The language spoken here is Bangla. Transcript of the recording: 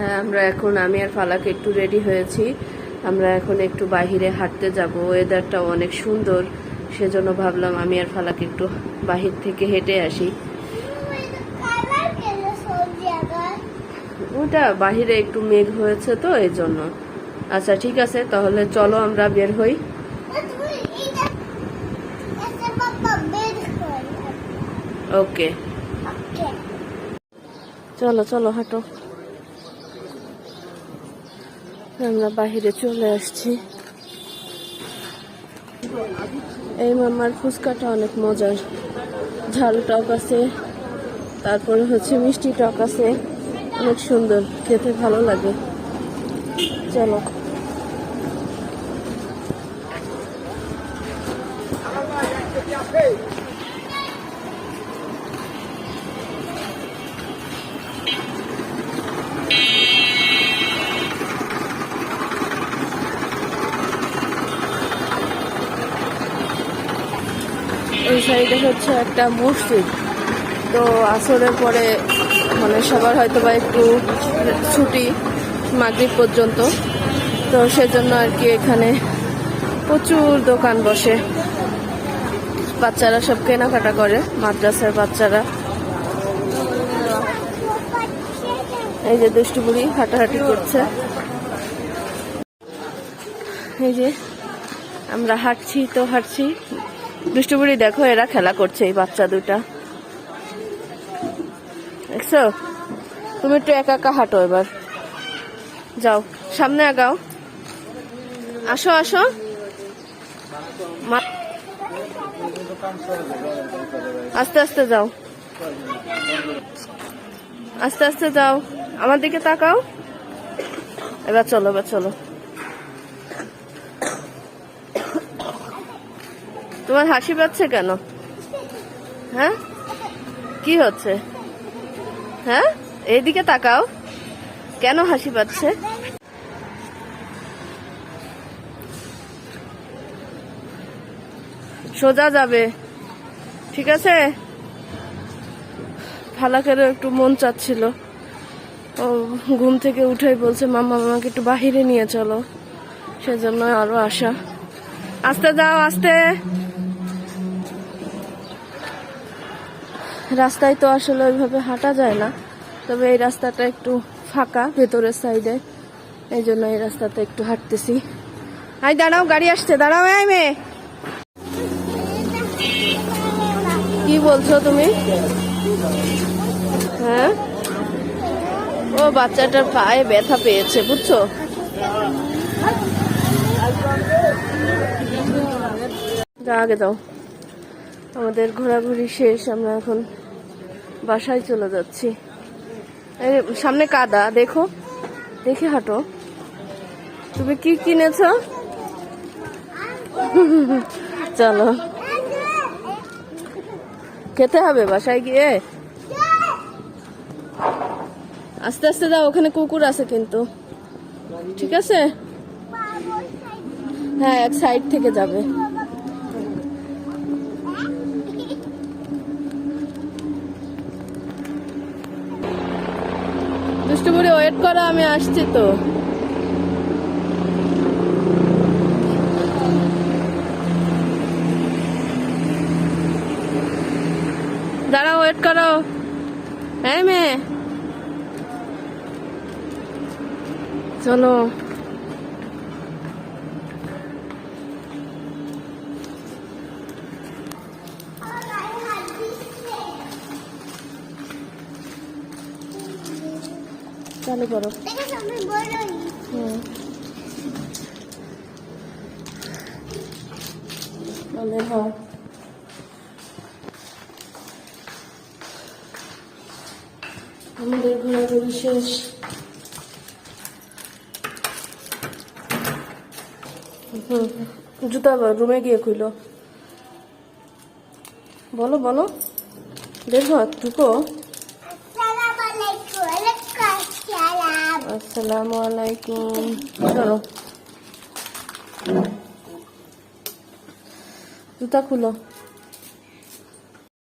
হ্যাঁ আমরা এখন আমি আর ফালাকে একটু রেডি হয়েছি। আমরা এখন একটু বাইরে হাঁটতে যাব। ওয়েদারটা অনেক সুন্দর। সেজন্য ভাবলাম আমি আর ফালাকে একটু বাহির থেকে হেঁটে আসি। ওটা বাহিরে একটু মেঘ হয়েছে তো এই জন্য আচ্ছা ঠিক আছে তাহলে চলো আমরা বের হই। ওকে। চলো চলো হাঁটো। আমরা বাহিরে চলে আসছি। এই মামার ফুচকাটা অনেক মজার। ঝাল টক আছে, তারপরে হচ্ছে মিষ্টি টক আছে। অনেক সুন্দর, খেতে ভালো লাগে। চলো। এই সাইডে হচ্ছে একটা মসজিদ। তো আসরের পরে মানে সবার হয়তো বা একটু ছুটি মাগরিব পর্যন্ত। তো সেজন্য আর কি এখানে প্রচুর দোকান বসে। বাচ্চারা সব কেনাকাটা করে, মাদ্রাসার বাচ্চারা। এই যে দুষ্টু বুড়ি হাঁটাহাঁটি করছে। এই যে আমরা হাঁটছি, তো হাঁটছি। দুষ্টু বুড়ি দেখো, এরা খেলা করছে, এই বাচ্চা দুটা দেখছ? তুমি একটু একা একা হাঁটো এবার। যাও, সামনে আগাও। আসো আসো। আস্তে আস্তে যাও। আস্তে আস্তে যাও। আমার দিকে তাকাও। এবার চলো এবার চলো। তোমার হাসি পাচ্ছে কেন? হ্যাঁ? কি হচ্ছে? হ্যাঁ? এইদিকে তাকাও। কেন হাসি পাচ্ছে? সোজা যাবে। ঠিক আছে? ফালাকেরও একটু মন চাচ্ছিল। ও ঘুম থেকে উঠেই বলছে মামা আমাকে একটু বাহিরে নিয়ে চলো। সেজন্য আরও আসা আস্তে যাও, আস্তে। রাস্তায় তো আসলে ওইভাবে হাঁটা যায় না। তবে এই রাস্তাটা একটু ফাঁকা, ভেতরের সাইডে। এই জন্য এই রাস্তাতে একটু হাঁটতেছি। আই দাঁড়াও, গাড়ি আসছে। দাঁড়াও, এই মেয়ে। কি বলছো তুমি? হ্যাঁ? ও, বাচ্চাটার পায়ে ব্যথা পেয়েছে, বুঝছ? আগে দাও আমাদের ঘোরাঘুরি শেষ, আমরা এখন বাসায় চলে যাচ্ছি। সামনে কাদা, দেখো। দেখে হাঁটো। তুমি কি কিনেছ? চলো। খেতে হবে বাসায় গিয়ে? আস্তে আস্তে যাও, ওখানে কুকুর আছে কিন্তু। ঠিক আছে? হ্যাঁ এক সাইড থেকে যাবে। ওয়েট করো আমি আসছি তো। দাঁড়াও ওয়েট করো। হ্যাঁ মেয়ে। চলো। চালু করো। দেখো আমি বড়ই হয় আমাদের ঘোরাঘুরি শেষ। জুতা রুমে গিয়ে খুইলো বলো বলো। দেখো ঢুকো আসসালামু আলাইকুম ওয়ালাইকুম আসসালাম আলাইকুম। চলো। জুতা খুলো।